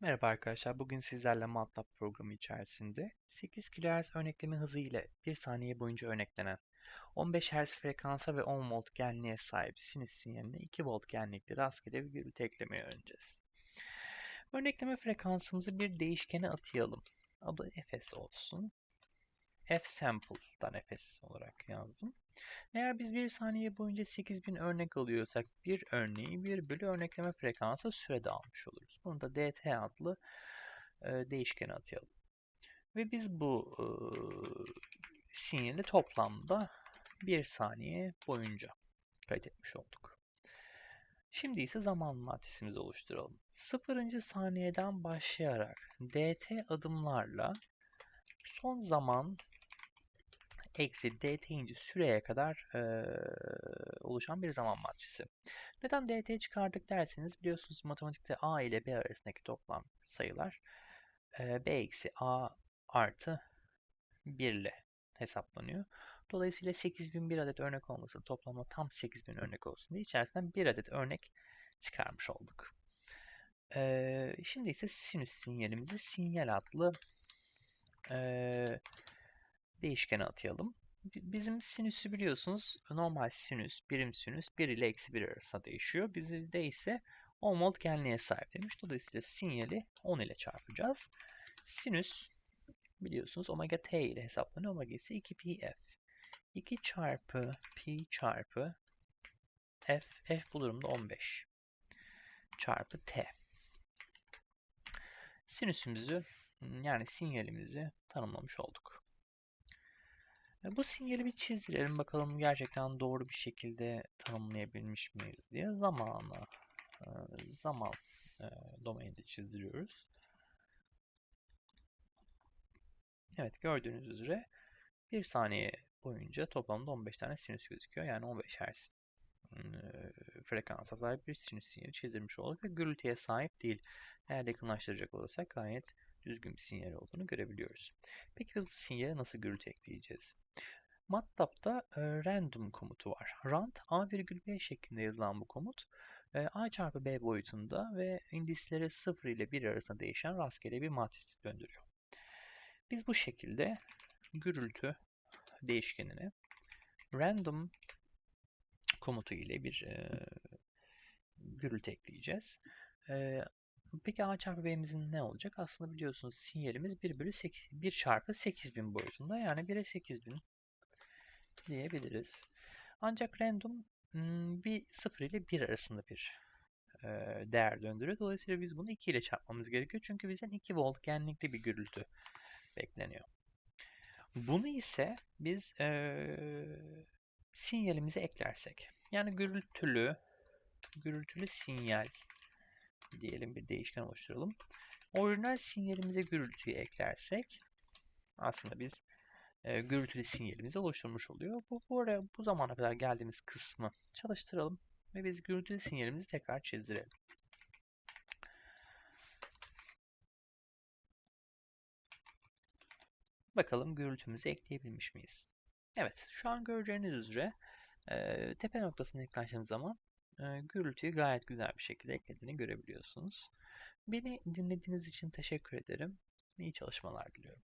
Merhaba arkadaşlar. Bugün sizlerle MATLAB programı içerisinde 8 kHz örnekleme hızı ile 1 saniye boyunca örneklenen 15 Hz frekansa ve 10 volt genliğe sahip sinüs sinyaline 2 volt genlikli rastgele bir gürültü eklemeyi öğreneceğiz. Örnekleme frekansımızı bir değişkene atayalım. Adı fs olsun. Fsample'dan fs olarak yazdım. Eğer biz 1 saniye boyunca 8000 örnek alıyorsak bir örneği 1 bölü örnekleme frekansı sürede almış oluruz. Bunu da dt adlı e, değişkene atayalım. Ve biz bu e, sinyali toplamda 1 saniye boyunca kaydetmiş olduk. Şimdi ise zaman matrisimizi oluşturalım. 0. saniyeden başlayarak dt adımlarla son zaman eksi dt inci süreye kadar e, oluşan bir zaman matrisi. Neden dt çıkardık derseniz biliyorsunuz matematikte a ile b arasındaki toplam sayılar e, b eksi a artı 1 ile hesaplanıyor. Dolayısıyla 8001 adet örnek olmasın toplamda tam 8000 örnek olsun diye içerisinden bir adet örnek çıkarmış olduk. Ee, şimdi ise sinüs sinyalimizi sinyal adlı e, değişkene atayalım. Bizim sinüsü biliyorsunuz normal sinüs, birim sinüs 1 ile eksi 1 arasında değişiyor. Bizde ise 10 volt genliğe sahip demiş. Dolayısıyla sinyali 10 ile çarpacağız. Sinüs biliyorsunuz omega t ile hesaplanıyor. Omega ise 2 pi f. 2 çarpı pi çarpı f. f bu durumda 15 çarpı t. Sinüsümüzü yani sinyalimizi tanımlamış olduk. Bu sinyali bir çizdirelim bakalım gerçekten doğru bir şekilde tanımlayabilmiş miyiz diye zamanı zaman domaininde çizdiriyoruz. Evet gördüğünüz üzere bir saniye boyunca toplamda 15 tane sinüs gözüküyor. Yani 15 Hz frekansa sahip bir sinüs sinyali çizdirmiş olduk ve gürültüye sahip değil. Eğer yakınlaştıracak olursak gayet düzgün bir sinyal olduğunu görebiliyoruz. Peki biz bu sinyale nasıl gürültü ekleyeceğiz? MATLAB'da e, random komutu var. Rand a virgül b şeklinde yazılan bu komut e, a çarpı b boyutunda ve indisleri 0 ile 1 arasında değişen rastgele bir matris döndürüyor. Biz bu şekilde gürültü değişkenine random komutu ile bir e, gürültü ekleyeceğiz. E, peki a çarpı b'mizin ne olacak? Aslında biliyorsunuz sinyalimiz 1 bölü 8, 1 çarpı 8000 boyutunda yani 1'e 8000 diyebiliriz. Ancak random bir 0 ile 1 arasında bir e, değer döndürüyor. Dolayısıyla biz bunu 2 ile çarpmamız gerekiyor. Çünkü bizden 2 volt genlikli bir gürültü bekleniyor. Bunu ise biz e, sinyalimize eklersek yani gürültülü gürültülü sinyal diyelim bir değişken oluşturalım. Orijinal sinyalimize gürültüyü eklersek aslında biz e, gürültülü sinyalimizi oluşturmuş oluyor. Bu, bu, araya, bu zamana kadar geldiğimiz kısmı çalıştıralım ve biz gürültülü sinyalimizi tekrar çizdirelim. Bakalım gürültümüzü ekleyebilmiş miyiz? Evet, şu an göreceğiniz üzere e, tepe noktasına yaklaştığınız zaman e, gürültüyü gayet güzel bir şekilde eklediğini görebiliyorsunuz. Beni dinlediğiniz için teşekkür ederim. İyi çalışmalar diliyorum.